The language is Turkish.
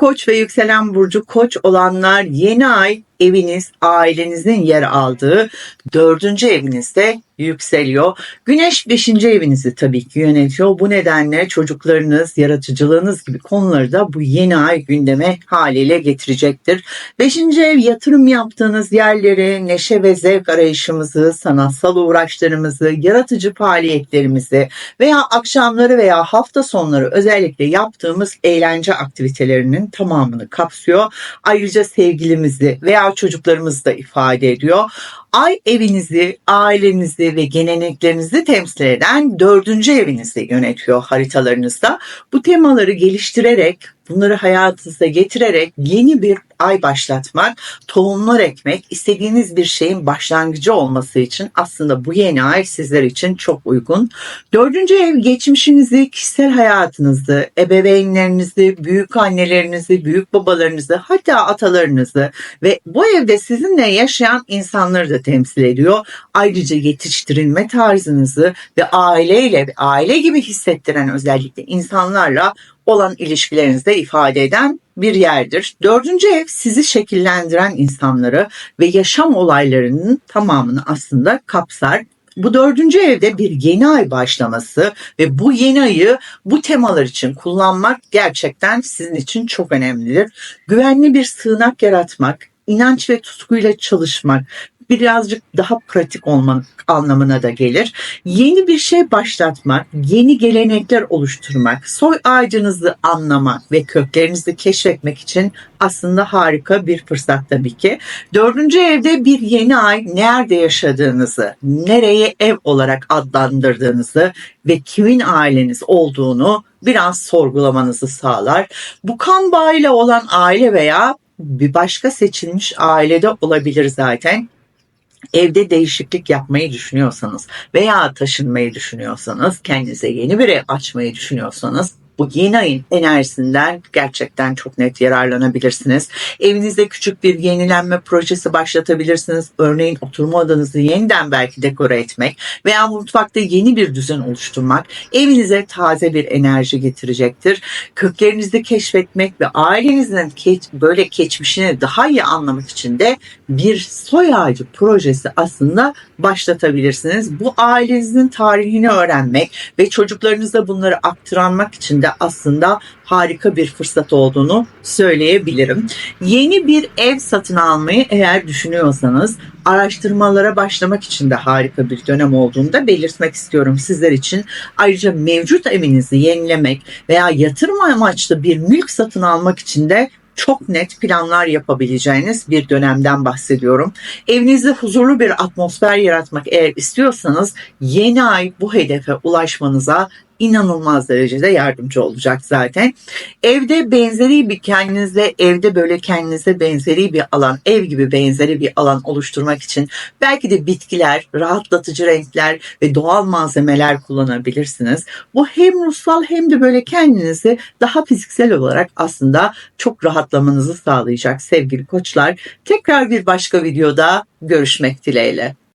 koç ve yükselen burcu koç olanlar yeni ay eviniz, ailenizin yer aldığı dördüncü evinizde yükseliyor. Güneş beşinci evinizi tabii ki yönetiyor. Bu nedenle çocuklarınız, yaratıcılığınız gibi konuları da bu yeni ay gündeme haliyle getirecektir. Beşinci ev yatırım yaptığınız yerleri, neşe ve zevk arayışımızı, sanatsal uğraşlarımızı, yaratıcı faaliyetlerimizi veya akşamları veya hafta sonları özellikle yaptığımız eğlence aktivitelerinin tamamını kapsıyor. Ayrıca sevgilimizi veya çocuklarımızı da ifade ediyor. Ay evinizi, ailenizi ve geleneklerinizi temsil eden dördüncü evinizi yönetiyor haritalarınızda. Bu temaları geliştirerek, bunları hayatınıza getirerek yeni bir ay başlatmak, tohumlar ekmek, istediğiniz bir şeyin başlangıcı olması için aslında bu yeni ay sizler için çok uygun. Dördüncü ev geçmişinizi, kişisel hayatınızı, ebeveynlerinizi, büyük annelerinizi, büyük babalarınızı, hatta atalarınızı ve bu evde sizinle yaşayan insanları da temsil ediyor. Ayrıca yetiştirilme tarzınızı ve aileyle, aile gibi hissettiren özellikle insanlarla olan ilişkilerinizde ifade eden bir yerdir. Dördüncü ev sizi şekillendiren insanları ve yaşam olaylarının tamamını aslında kapsar. Bu dördüncü evde bir yeni ay başlaması ve bu yeni ayı bu temalar için kullanmak gerçekten sizin için çok önemlidir. Güvenli bir sığınak yaratmak, inanç ve tutkuyla çalışmak, birazcık daha pratik olmak anlamına da gelir. Yeni bir şey başlatmak, yeni gelenekler oluşturmak, soy ağacınızı anlamak ve köklerinizi keşfetmek için aslında harika bir fırsat tabii ki. Dördüncü evde bir yeni ay nerede yaşadığınızı, nereye ev olarak adlandırdığınızı ve kimin aileniz olduğunu biraz sorgulamanızı sağlar. Bu kan bağıyla olan aile veya bir başka seçilmiş ailede olabilir zaten evde değişiklik yapmayı düşünüyorsanız veya taşınmayı düşünüyorsanız, kendinize yeni bir ev açmayı düşünüyorsanız bu yeni ayın enerjisinden gerçekten çok net yararlanabilirsiniz. Evinizde küçük bir yenilenme projesi başlatabilirsiniz. Örneğin oturma odanızı yeniden belki dekore etmek veya mutfakta yeni bir düzen oluşturmak evinize taze bir enerji getirecektir. Köklerinizi keşfetmek ve ailenizin böyle geçmişini daha iyi anlamak için de bir soy ağacı projesi aslında başlatabilirsiniz. Bu ailenizin tarihini öğrenmek ve çocuklarınıza bunları aktaranmak için de aslında harika bir fırsat olduğunu söyleyebilirim. Yeni bir ev satın almayı eğer düşünüyorsanız araştırmalara başlamak için de harika bir dönem olduğunu da belirtmek istiyorum sizler için. Ayrıca mevcut evinizi yenilemek veya yatırım amaçlı bir mülk satın almak için de çok net planlar yapabileceğiniz bir dönemden bahsediyorum. Evinizde huzurlu bir atmosfer yaratmak eğer istiyorsanız yeni ay bu hedefe ulaşmanıza inanılmaz derecede yardımcı olacak zaten. Evde benzeri bir kendinize evde böyle kendinize benzeri bir alan, ev gibi benzeri bir alan oluşturmak için belki de bitkiler, rahatlatıcı renkler ve doğal malzemeler kullanabilirsiniz. Bu hem ruhsal hem de böyle kendinizi daha fiziksel olarak aslında çok rahatlamanızı sağlayacak sevgili koçlar. Tekrar bir başka videoda görüşmek dileğiyle.